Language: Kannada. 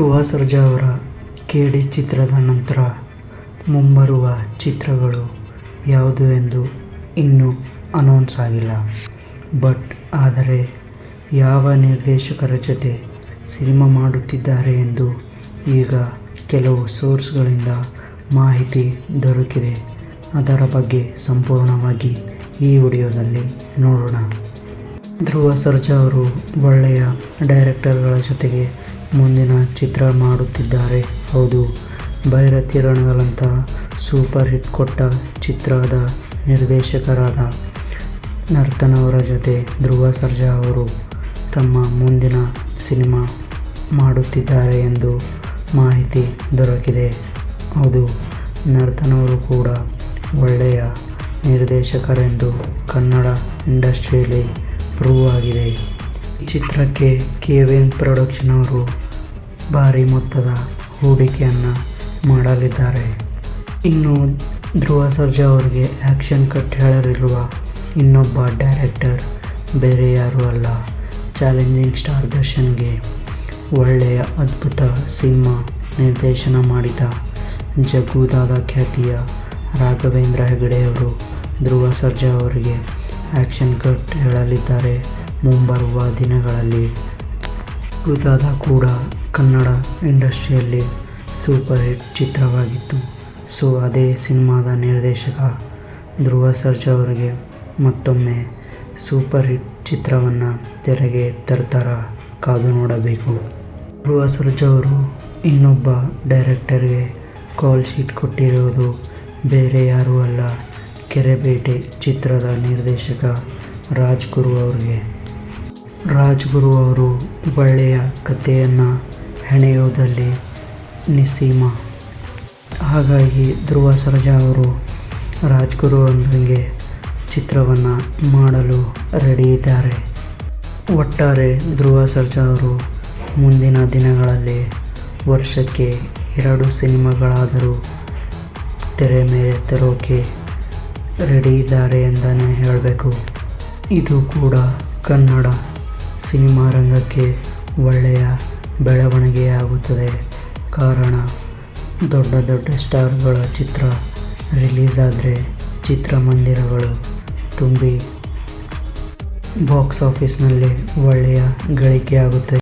ಧ್ರುವ ಸರ್ಜಾ ಅವರ ಕೇಡಿ ಚಿತ್ರದ ನಂತರ ಮುಂಬರುವ ಚಿತ್ರಗಳು ಯಾವುದು ಎಂದು ಇನ್ನೂ ಅನೌನ್ಸ್ ಆಗಿಲ್ಲ. ಬಟ್ ಆದರೆ ಯಾವ ನಿರ್ದೇಶಕರ ಜೊತೆ ಸಿನಿಮಾ ಮಾಡುತ್ತಿದ್ದಾರೆ ಎಂದು ಈಗ ಕೆಲವು ಸೋರ್ಸ್ಗಳಿಂದ ಮಾಹಿತಿ ದೊರಕಿದೆ. ಅದರ ಬಗ್ಗೆ ಸಂಪೂರ್ಣವಾಗಿ ಈ ವಿಡಿಯೋದಲ್ಲಿ ನೋಡೋಣ. ಧ್ರುವ ಸರ್ಜಾ ಅವರು ಒಳ್ಳೆಯ ಡೈರೆಕ್ಟರ್ಗಳ ಜೊತೆಗೆ ಮುಂದಿನ ಚಿತ್ರ ಮಾಡುತ್ತಿದ್ದಾರೆ. ಹೌದು, ಭೈರತಿ ರಣಗಳಂತಹ ಸೂಪರ್ ಹಿಟ್ ಕೊಟ್ಟ ಚಿತ್ರದ ನಿರ್ದೇಶಕರಾದ ನರ್ತನವರ ಜೊತೆ ಧ್ರುವ ಸರ್ಜಾ ಅವರು ತಮ್ಮ ಮುಂದಿನ ಸಿನಿಮಾ ಮಾಡುತ್ತಿದ್ದಾರೆ ಎಂದು ಮಾಹಿತಿ ದೊರಕಿದೆ. ಹೌದು ನರ್ತನವರು ಕೂಡ ಒಳ್ಳೆಯ ನಿರ್ದೇಶಕರೆಂದು ಕನ್ನಡ ಇಂಡಸ್ಟ್ರಿಯಲ್ಲಿ ಪ್ರೂವ್ ಆಗಿದೆ. ಚಿತ್ರಕ್ಕೆ ಕೆ ವಿನ್ ಪ್ರೊಡಕ್ಷನ್ ಅವರು ಭಾರಿ ಮೊತ್ತದ ಹೂಡಿಕೆಯನ್ನು ಮಾಡಲಿದ್ದಾರೆ. ಇನ್ನು ಧ್ರುವ ಸರ್ಜಾ ಅವರಿಗೆ ಆ್ಯಕ್ಷನ್ ಕಟ್ ಹೇಳಲಿರುವ ಇನ್ನೊಬ್ಬ ಡೈರೆಕ್ಟರ್ ಬೇರೆ ಯಾರೂ ಅಲ್ಲ. ಚಾಲೆಂಜಿಂಗ್ ಸ್ಟಾರ್ ದರ್ಶನ್ಗೆ ಒಳ್ಳೆಯ ಅದ್ಭುತ ಸಿನಿಮಾ ನಿರ್ದೇಶನ ಮಾಡಿದ ಜಗ್ಗುದಾದ ಖ್ಯಾತಿಯ ರಾಘವೇಂದ್ರ ಹೆಗಡೆಯವರು ಧ್ರುವ ಸರ್ಜಾ ಅವರಿಗೆ ಆ್ಯಕ್ಷನ್ ಕಟ್ ಹೇಳಲಿದ್ದಾರೆ ಮುಂಬರುವ ದಿನಗಳಲ್ಲಿ. ಗುದಾದ ಕೂಡ ಕನ್ನಡ ಇಂಡಸ್ಟ್ರಿಯಲ್ಲಿ ಸೂಪರ್ ಹಿಟ್ ಚಿತ್ರವಾಗಿತ್ತು. ಸೊ, ಅದೇ ಸಿನಿಮಾದ ನಿರ್ದೇಶಕ ಧ್ರುವ ಸರ್ಜಾ ಅವರಿಗೆ ಮತ್ತೊಮ್ಮೆ ಸೂಪರ್ ಹಿಟ್ ಚಿತ್ರವನ್ನು ತೆರೆಗೆ ತರ್ತಾರ ಕಾದು ನೋಡಬೇಕು. ಧ್ರುವ ಸರ್ಜಾ ಅವರು ಇನ್ನೊಬ್ಬ ಡೈರೆಕ್ಟರ್ಗೆ ಕಾಲ್ ಶೀಟ್ ಕೊಟ್ಟಿರುವುದು ಬೇರೆ ಯಾರೂ ಅಲ್ಲ. ಕೆರೆಬೇಟೆ ಚಿತ್ರದ ನಿರ್ದೇಶಕ ರಾಜ್ಗುರು ಅವರಿಗೆ. ರಾಜ್ಗುರು ಅವರು ಒಳ್ಳೆಯ ಕಥೆಯನ್ನು ಹೆಣೆಯುವುದಲ್ಲಿ ನಿಸ್ಸೀಮ. ಹಾಗಾಗಿ ಧ್ರುವ ಸರ್ಜಾ ಅವರು ರಾಜ್ಗುರು ಅಂದಂಗೆ ಚಿತ್ರವನ್ನು ಮಾಡಲು ರೆಡಿ ಇದ್ದಾರೆ. ಒಟ್ಟಾರೆ ಧ್ರುವ ಸರ್ಜಾ ಅವರು ಮುಂದಿನ ದಿನಗಳಲ್ಲಿ ವರ್ಷಕ್ಕೆ ಎರಡು ಸಿನಿಮಾಗಳಾದರೂ ತೆರೆ ಮೇಲೆ ತರೋಕೆ ರೆಡಿ ಇದ್ದಾರೆ ಎಂದನೇ ಹೇಳಬೇಕು. ಇದು ಕೂಡ ಕನ್ನಡ. ಸಿನಿಮಾ ರಂಗಕ್ಕೆ ಒಳ್ಳೆಯ ಬೆಳವಣಿಗೆಯಾಗುತ್ತದೆ ಕಾರಣ, ದೊಡ್ಡ ದೊಡ್ಡ ಸ್ಟಾರ್ಗಳ ಚಿತ್ರ ರಿಲೀಸ್ ಆದರೆ ಚಿತ್ರಮಂದಿರಗಳು ತುಂಬಿ ಬಾಕ್ಸ್ ಆಫೀಸ್ನಲ್ಲಿ ಒಳ್ಳೆಯ ಗಳಿಕೆಯಾಗುತ್ತದೆ